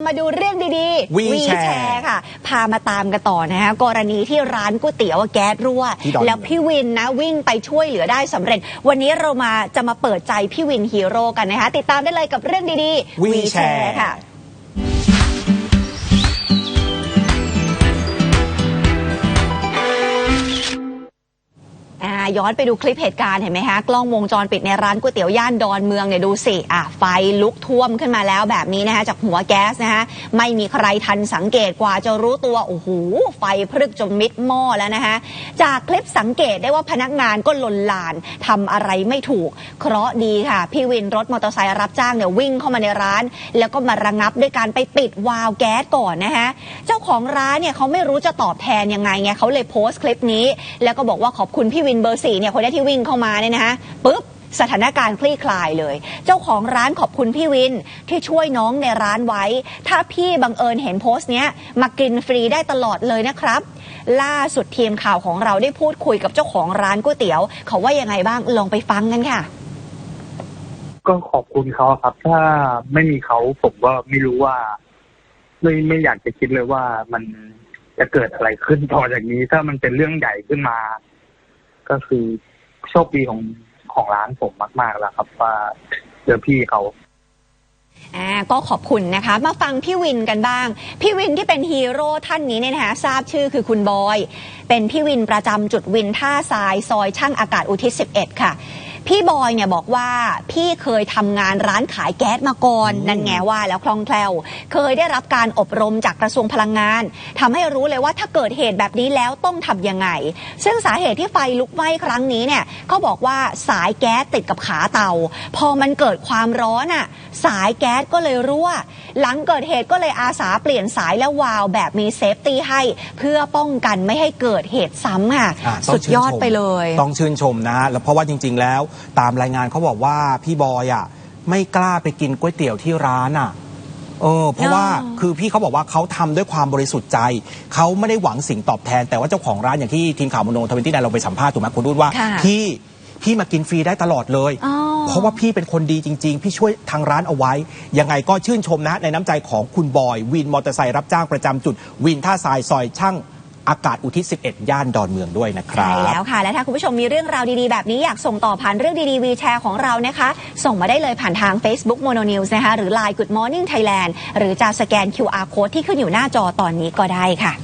มาดูเรื่องดีๆ WeShare ค่ะ พามาตามกันต่อนะคะกรณีที่ร้านก๋วยเตี๋ยวแก๊สรั่วที่ดอนเมืองแล้วพี่วินนะวิ่งไปช่วยเหลือได้สำเร็จ วันนี้เรามาจะมาเปิดใจพี่วินฮีโร่กันนะคะ ติดตามได้เลยกับเรื่องดีๆ WeShare ค่ะ ย้อนไปดูคลิปเหตุการณ์เห็นไหมคะกล้องวงจรปิดในร้านก๋วยเตี๋ยวย่านดอนเมืองเนี่ยดูสิอะไฟลุกท่วมขึ้นมาแล้วแบบนี้นะคะจากหัวแก๊สนะคะไม่มีใครทันสังเกตกว่าจะรู้ตัวโอ้โหไฟพรึกจนมิดหม้อแล้วนะคะจากคลิปสังเกตได้ว่าพนักงานก็ลนลานทำอะไรไม่ถูก เคราะดีค่ะ พี่วินรถมอเตอร์ไซค์รับจ้างเนี่ยวิ่งเข้ามาในร้าน แล้วก็มาระงับด้วยการไปปิดวาล์วแก๊สก่อนนะคะเจ้าของร้านเนี่ยเขาไม่รู้จะตอบแทนยังไงไงเขาเลยโพสต์คลิปนี้ แล้วก็บอกว่าขอบคุณพี่วินเบอร์สี่เนี่ยคนนี้ที่วิ่งเข้ามาเนี่ยนะคะปุ๊บสถานการณ์คลี่คลายเลย เจ้าของร้านขอบคุณพี่วินที่ช่วยน้องในร้านไว้ ถ้าพี่บังเอิญเห็นโพสต์เนี้ยมากินฟรีได้ตลอดเลยนะครับ ล่าสุดทีมข่าวของเราได้พูดคุยกับเจ้าของร้านก๋วยเตี๋ยว เขาว่ายังไงบ้างลองไปฟังกันค่ะ ก็ขอบคุณเขาครับ ถ้าไม่มีเขาผมก็ไม่รู้ว่า ไม่ไม่อยากจะคิดเลยว่ามันจะเกิดอะไรขึ้นต่อจากนี้ ถ้ามันเป็นเรื่องใหญ่ขึ้นมา ก็คือโชคดีของของร้านผมมาก ๆ แล้วครับ ว่าเจอพี่เขาอ่าก็ขอบคุณนะคะ มาฟังพี่วินกันบ้าง พี่วินที่เป็นฮีโร่ท่านนี้เนี่ยนะคะทราบชื่อคือคุณบอย เป็นพี่วินประจำจุดวินท่าทรายซอยช่างอากาศอุทิศ 11 ค่ะ พี่บอยเนี่ยบอกว่าพี่เคยทำงานร้านขายแก๊สมาก่อนอืมนั่นไงว่าแล้วคล่องแคล่ว เคยได้รับการอบรมจากกระทรวงพลังงานทำให้รู้เลยว่าถ้าเกิดเหตุแบบนี้แล้วต้องทำยังไง ซึ่งสาเหตุที่ไฟลุกไหม้ครั้งนี้เนี่ยเขาบอกว่าสายแก๊สติดกับขาเตา พอมันเกิดความร้อนอะสายแก๊สก็เลยรั่ว หลังเกิดเหตุก็เลยอาสาเปลี่ยนสายและวาล์วแบบมีเซฟตี้ให้ เพื่อป้องกันไม่ให้เกิดเหตุซ้ำค่ะอะต้งสุดยอดชื่นชมไปเลย ต้องชื่นชมนะฮะแล้วเพราะว่าจริง ๆ แล้วตามรายงานเขาบอกว่าพี่บอยอะไม่กล้าไปกินก๋วยเตี๋ยวที่ร้านอะเออเพราะว่าอ๋อคือพี่เขาบอกว่าเขาทำด้วยความบริสุทธิ์ใจ เขาไม่ได้หวังสิ่งตอบแทน แต่ว่าเจ้าของร้านอย่างที่ทีมข่าวมโนทวินที่นเราไปสัมภาษณ์ถูกไหมคุณรุ่นว่าค่ะพี่พี่มากินฟรีได้ตลอดเลยอ๋อเพราะว่าพี่เป็นคนดีจริง ๆ พี่ช่วยทางร้านเอาไว้ ยังไงก็ชื่นชมนะในน้ำใจของคุณบอย วินมอเตอร์ไซค์รับจ้างประจำจุด วินท่าทรายซอยช่าง อากาศอุทิศ 11 ย่านดอนเมืองด้วยนะครับ ใช่แล้วค่ะ และถ้าคุณผู้ชมมีเรื่องราวดีๆ แบบนี้อยากส่งต่อผ่านเรื่องดีๆวีแชร์ของเรานะคะ ส่งมาได้เลยผ่านทาง Facebook Mono News นะคะ หรือ Line Good Morning Thailand หรือจะสแกน QR Code ที่ขึ้นอยู่หน้าจอตอนนี้ก็ได้ค่ะ